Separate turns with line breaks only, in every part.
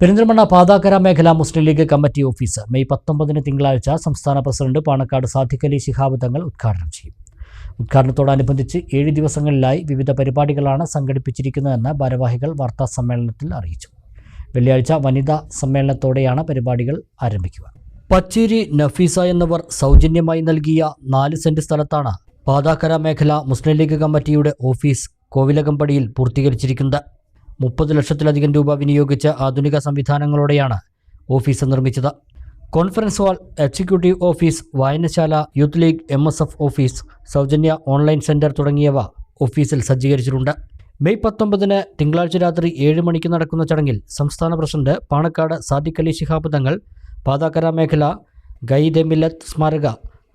പെരിന്തൽമണ്ണ പാതാക്കര മേഖല Muslim League committee officer May പത്തൊമ്പതിന് തിങ്കളാഴ്ച സംസ്ഥാന പ്രസിഡന്റ് പാണക്കാട് അലി ശിഹാബ് തങ്ങൾ ഉദ്ഘാടനം ചെയ്യും. ഉദ്ഘാടനത്തോടനുബന്ധിച്ച് ഏഴ് ദിവസങ്ങളിലായി വിവിധ പരിപാടികളാണ് സംഘടിപ്പിച്ചിരിക്കുന്നതെന്ന് ഭാരവാഹികൾ വാർത്താ സമ്മേളനത്തിൽ അറിയിച്ചു. വെള്ളിയാഴ്ച വനിതാ സമ്മേളനത്തോടെയാണ് പരിപാടികൾ ആരംഭിക്കുക. പച്ചേരി നഫീസ എന്നിവർ സൗജന്യമായി നൽകിയ നാല് സെന്റ് സ്ഥലത്താണ് പാതാക്കര മേഖല മുസ്ലിം ലീഗ് കമ്മിറ്റിയുടെ ഓഫീസ് കോവിലകമ്പടിയിൽ പൂർത്തീകരിച്ചിരിക്കുന്നത്. മുപ്പത് ലക്ഷത്തിലധികം രൂപ വിനിയോഗിച്ച് ആധുനിക സംവിധാനങ്ങളോടെയാണ് ഓഫീസ് നിർമ്മിച്ചത്. കോൺഫറൻസ് ഹാൾ എക്സിക്യൂട്ടീവ് ഓഫീസ് വായനശാല Youth League M S F office സൗജന്യ ഓൺലൈൻ സെന്റർ തുടങ്ങിയവ ഓഫീസിൽ സജ്ജീകരിച്ചിട്ടുണ്ട്. മെയ് പത്തൊമ്പതിന് തിങ്കളാഴ്ച രാത്രി ഏഴ് മണിക്ക് നടക്കുന്ന ചടങ്ങിൽ സംസ്ഥാന പ്രസിഡന്റ് പാണക്കാട് സാദിഖ് അലി ശിഹാബ് തങ്ങൾ പാതാക്കര മേഖല ഗൈദെ മില്ലത്ത് സ്മാരക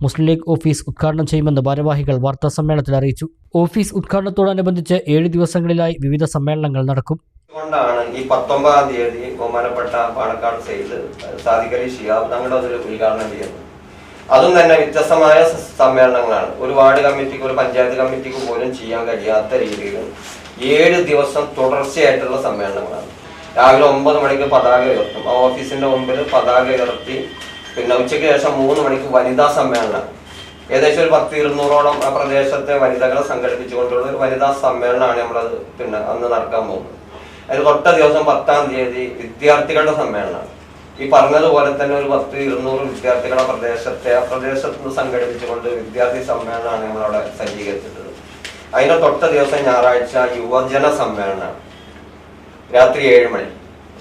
മുസ്ലിം ലീഗ് ഓഫീസ് ഉദ്ഘാടനം ചെയ്യുമെന്ന് ഭാരവാഹികൾ വാർത്താ സമ്മേളനത്തിൽ അറിയിച്ചു. ഓഫീസ് ഉദ്ഘാടനത്തോടനുബന്ധിച്ച് ഏഴ് ദിവസങ്ങളിലായി വിവിധ സമ്മേളനങ്ങൾ നടക്കും.
കൊണ്ടാണ് ഈ പത്തൊമ്പതാം തീയതി ബഹുമാനപ്പെട്ട പാണക്കാട് സെയ്ത് സാദിഖലി ഷിയാബ് തങ്ങളുടെ അതിൽ ഉദ്ഘാടനം ചെയ്യുന്നത് അതും തന്നെ വ്യത്യസ്തമായ സമ്മേളനങ്ങളാണ്. ഒരു വാർഡ് കമ്മിറ്റിക്ക് ഒരു പഞ്ചായത്ത് കമ്മിറ്റിക്ക് പോലും ചെയ്യാൻ കഴിയാത്ത രീതിയിൽ ഏഴ് ദിവസം തുടർച്ചയായിട്ടുള്ള സമ്മേളനങ്ങളാണ്. രാവിലെ ഒമ്പത് മണിക്ക് പതാക ഉയർത്തും. ആ ഓഫീസിന്റെ മുമ്പിൽ പതാക ഉയർത്തി പിന്നെ ഉച്ചയ്ക്ക് ശേഷം മൂന്ന് മണിക്ക് വനിതാ സമ്മേളനം. ഏകദേശം ഒരു പത്ത് ഇരുന്നൂറോളം ആ പ്രദേശത്തെ വനിതകളെ സംഘടിപ്പിച്ചുകൊണ്ടുള്ള ഒരു വനിതാ സമ്മേളനമാണ് നമ്മളത് പിന്നെ അന്ന് നടക്കാൻ പോകുന്നത്. അതിൽ തൊട്ട ദിവസം പത്താം തീയതി വിദ്യാർത്ഥികളുടെ സമ്മേളനമാണ്. ഈ പറഞ്ഞതുപോലെ തന്നെ ഒരു പത്ത് ഇരുന്നൂറ് വിദ്യാർത്ഥികളെ പ്രദേശത്തെ ആ പ്രദേശത്ത് നിന്ന് സംഘടിപ്പിച്ചുകൊണ്ട് വിദ്യാർത്ഥി സമ്മേളനമാണ് നമ്മളവിടെ സജ്ജീകരിച്ചിട്ടുള്ളത്. അതിന്റെ തൊട്ട ദിവസം ഞായറാഴ്ച യുവജന സമ്മേളനമാണ്. രാത്രി ഏഴ് മണി.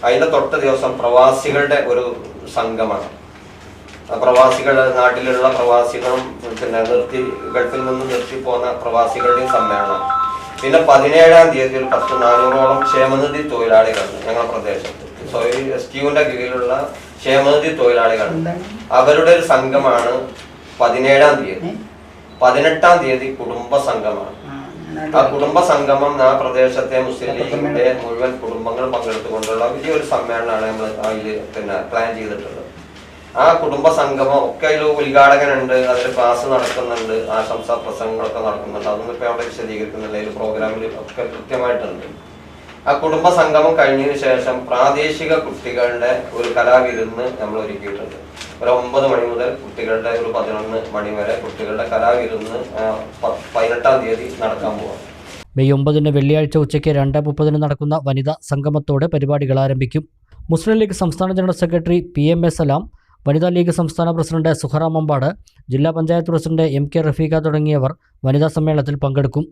അതിന്റെ തൊട്ട ദിവസം പ്രവാസികളുടെ ഒരു സംഘമാണ് പ്രവാസികൾ നാട്ടിലുള്ള പ്രവാസികളും പിന്നെ നിർത്തി ഗൾഫിൽ നിന്ന് നിർത്തി പോകുന്ന പ്രവാസികളുടെയും സമ്മേളനം. പിന്നെ പതിനേഴാം തീയതി ഒരു പത്ത് നാനൂറോളം ക്ഷേമനിധി തൊഴിലാളികൾ ഞങ്ങളുടെ പ്രദേശത്ത്. എസ് ടിയുവിന്റെ കീഴിലുള്ള ക്ഷേമനിധി തൊഴിലാളികൾ. അവരുടെ ഒരു സംഘമാണ് പതിനേഴാം തീയതി. പതിനെട്ടാം തീയതി കുടുംബ സംഘമാണ് ആ കുടുംബ സംഗമം ആ പ്രദേശത്തെ മുസ്ലിം ലീഗിന്റെ മുഴുവൻ കുടുംബങ്ങൾ പങ്കെടുത്തുകൊണ്ടുള്ള വലിയൊരു സമ്മേളനമാണ് നമ്മൾ അതിൽ പിന്നെ പ്ലാൻ ചെയ്തിട്ടുള്ളത്. ആ കുടുംബ സംഗമം ഒക്കെ അതിൽ ഉദ്ഘാടകനുണ്ട് അതിൽ ക്ലാസ് നടക്കുന്നുണ്ട് ആശംസാ പ്രസംഗങ്ങളൊക്കെ നടക്കുന്നുണ്ട്. അതൊന്നും ഇപ്പൊ അവിടെ വിശദീകരിക്കുന്നില്ല. അതിൽ പ്രോഗ്രാമിൽ ഒക്കെ കൃത്യമായിട്ടുണ്ട്. ആ കുടുംബ സംഗമം കഴിഞ്ഞതിന് ശേഷം പ്രാദേശിക കുട്ടികളുടെ ഒരു കലാവിരുന്ന് നമ്മൾ ഒരുക്കിയിട്ടുണ്ട്. ഒരു ഒമ്പത് മണി മുതൽ കുട്ടികളുടെ ഒരു പതിനൊന്ന് മണി വരെ കുട്ടികളുടെ കലാവിരുന്ന് പതിനെട്ടാം തീയതി നടക്കാൻ പോവാം.
മെയ് ഒമ്പതിന് വെള്ളിയാഴ്ച ഉച്ചയ്ക്ക് രണ്ട് മുപ്പതിന് നടക്കുന്ന വനിതാ സംഗമത്തോടെ പരിപാടികൾ ആരംഭിക്കും. മുസ്ലിം ലീഗ് സംസ്ഥാന general secretary P M S Salam Vanitha League സംസ്ഥാന പ്രസിഡന്റ് സുഹറ മമ്പാട് ജില്ലാ panchayat president M K Rafeeqa തുടങ്ങിയവർ വനിതാ സമ്മേളനത്തിൽ പങ്കെടുക്കും.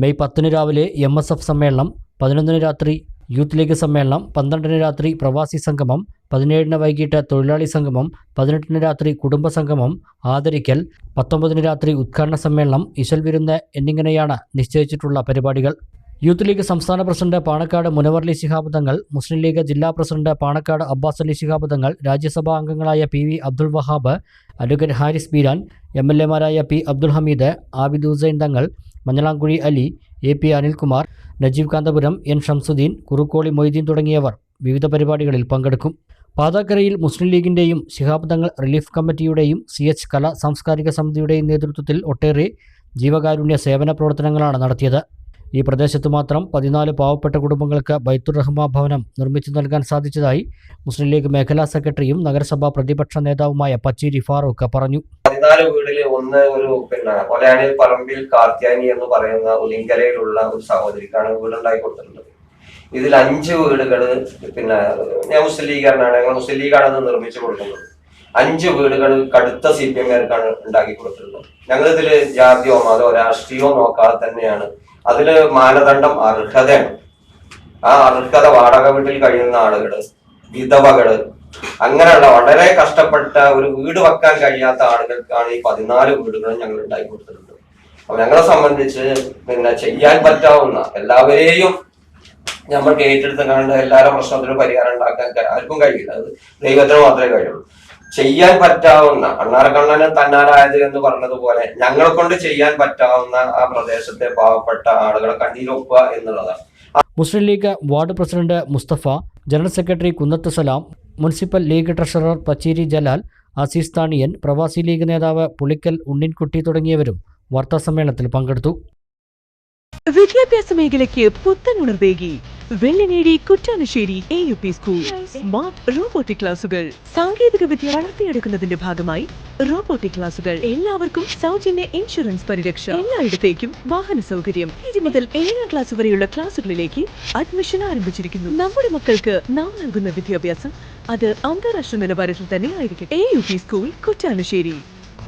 മെയ് പത്തിന് രാവിലെ എം എസ് എഫ് സമ്മേളനം പതിനൊന്നിന് രാത്രി യൂത്ത് ലീഗ് സമ്മേളനം പന്ത്രണ്ടിന് രാത്രി പ്രവാസി സംഗമം പതിനേഴിന് വൈകിട്ട് തൊഴിലാളി സംഗമം പതിനെട്ടിന് രാത്രി കുടുംബ സംഗമം ആദരിക്കൽ പത്തൊമ്പതിന് രാത്രി ഉദ്ഘാടന സമ്മേളനം ഇശൽ വിരുന്ന് എന്നിങ്ങനെയാണ് നിശ്ചയിച്ചിട്ടുള്ള പരിപാടികൾ. യൂത്ത് ലീഗ് സംസ്ഥാന president Panakkad Munavvarali Shihab Thangal Muslim league ജില്ലാ പ്രസിഡന്റ് പാണക്കാട് അബ്ബാസ് അലി ശിഹാബ് തങ്ങൾ രാജ്യസഭാ അംഗങ്ങളായ P V Abdul Wahab advocate Haris Beeran M L എമാരായ P Abdul Hameed Abid Hussain Thangal Manjalamkuzhi Ali A P Anilkumar Najeeb Kanthapuram N Shamsudheen Kurukkoli Moideen തുടങ്ങിയവർ വിവിധ പരിപാടികളിൽ പങ്കെടുക്കും. പാതാക്കരയിൽ Muslim ലീഗിന്റെയും Shihab Thangal relief കമ്മിറ്റിയുടെയും C H കലാ സാംസ്കാരിക സമിതിയുടെയും നേതൃത്വത്തിൽ ഒട്ടേറെ ജീവകാരുണ്യ സേവന പ്രവർത്തനങ്ങളാണ് നടത്തിയത്. ഈ പ്രദേശത്ത് മാത്രം പതിനാല് പാവപ്പെട്ട കുടുംബങ്ങൾക്ക് ബൈത്തുർ റഹ്മ ഭവനം നിർമ്മിച്ചു നൽകാൻ സാധിച്ചതായി മുസ്ലിം ലീഗ് മേഖലാ സെക്രട്ടറിയും നഗരസഭാ പ്രതിപക്ഷ നേതാവുമായ പച്ചേരി ഫാറൂഖ് പറഞ്ഞു.
പതിനാല് വീടിൽ ഒന്ന് ഒരു പിന്നെ കൊലയാണിൽ പറമ്പിൽ കാർത്യാനി എന്ന് പറയുന്ന ഉലിങ്കരയിലുള്ള ഒരു സഹോദരിക്കാണ് വീടുണ്ടായി കൊടുത്തിട്ടുള്ളത്. ഇതിൽ അഞ്ച് വീടുകൾ പിന്നെ ഞാൻ മുസ്ലിം ലീഗാരനാണ് ഞങ്ങൾ മുസ്ലിം ലീഗാണ് അത് നിർമ്മിച്ചു കൊടുക്കുന്നത്. അഞ്ച് വീടുകൾ കടുത്ത സി പി എംകാർക്കാണ് ഉണ്ടാക്കി കൊടുത്തിട്ടുള്ളത്. ഞങ്ങളിതിൽ ജാതിയോ മതമോ രാഷ്ട്രീയമോ നോക്കാതെ തന്നെയാണ് അതിൽ മാനദണ്ഡം അർഹതയാണ്. ആ അർഹത വാടക വീട്ടിൽ കഴിയുന്ന ആളുകൾ വിധവകൾ അങ്ങനെയുള്ള വളരെ കഷ്ടപ്പെട്ട ഒരു വീട് വെക്കാൻ കഴിയാത്ത ആളുകൾക്കാണ് ഈ പതിനാല് വീടുകൾ ഞങ്ങൾ ഉണ്ടാക്കി കൊടുത്തിട്ടുണ്ട്. അപ്പൊ ഞങ്ങളെ സംബന്ധിച്ച് പിന്നെ ചെയ്യാൻ പറ്റാവുന്ന എല്ലാവരെയും നമ്മൾ ഏറ്റെടുത്ത് കണ്ട് എല്ലാവരുടെ പ്രശ്നത്തിനും പരിഹാരം ഉണ്ടാക്കാൻ ആർക്കും കഴിയില്ല. അത് ദൈവത്തിന് മാത്രമേ കഴിയുള്ളൂ. ചെയ്യാൻ പറ്റാവുന്ന അണ്ണാർക്കണ്ണനെ തന്നാലായത് എന്ന് പറഞ്ഞതുപോലെ ഞങ്ങളെ കൊണ്ട് ചെയ്യാൻ പറ്റാവുന്ന ആ പ്രദേശത്തെ പാവപ്പെട്ട ആളുകളെ കണ്ണീരൊപ്പുക എന്നുള്ളതാണ്.
Muslim league ward president Musthafa general secretary Kunnath Salam municipal league treasurer Pacheri Jalal Azeez Thaniyan പ്രവാസി ലീഗ് നേതാവ് പുളിക്കൽ ഉണ്ണിൻകുട്ടി തുടങ്ങിയവരും വാർത്താസമ്മേളനത്തിൽ പങ്കെടുത്തു.
വിദ്യാഭ്യാസ മേഖലയ്ക്ക് പുത്തൻ ഉണർവേകി. Vellinezhi Kuttanassery A U P school smart robotic ക്ലാസുകൾ സാങ്കേതിക വിദ്യ വളർത്തിയെടുക്കുന്നതിന്റെ ഭാഗമായി റോബോട്ടിക് ക്ലാസുകൾ എല്ലാവർക്കും സൗജന്യ ഇൻഷുറൻസ് പരിരക്ഷ. എല്ലായിടത്തേക്കും വാഹന സൗകര്യം. മുതൽ ഏഴാം ക്ലാസ് വരെയുള്ള ക്ലാസുകളിലേക്ക് അഡ്മിഷൻ ആരംഭിച്ചിരിക്കുന്നു. നമ്മുടെ മക്കൾക്ക് നാം നൽകുന്ന വിദ്യാഭ്യാസം അത് അന്താരാഷ്ട്ര നിലവാരത്തിൽ തന്നെ ആയിരിക്കും A U P school Kuttanassery.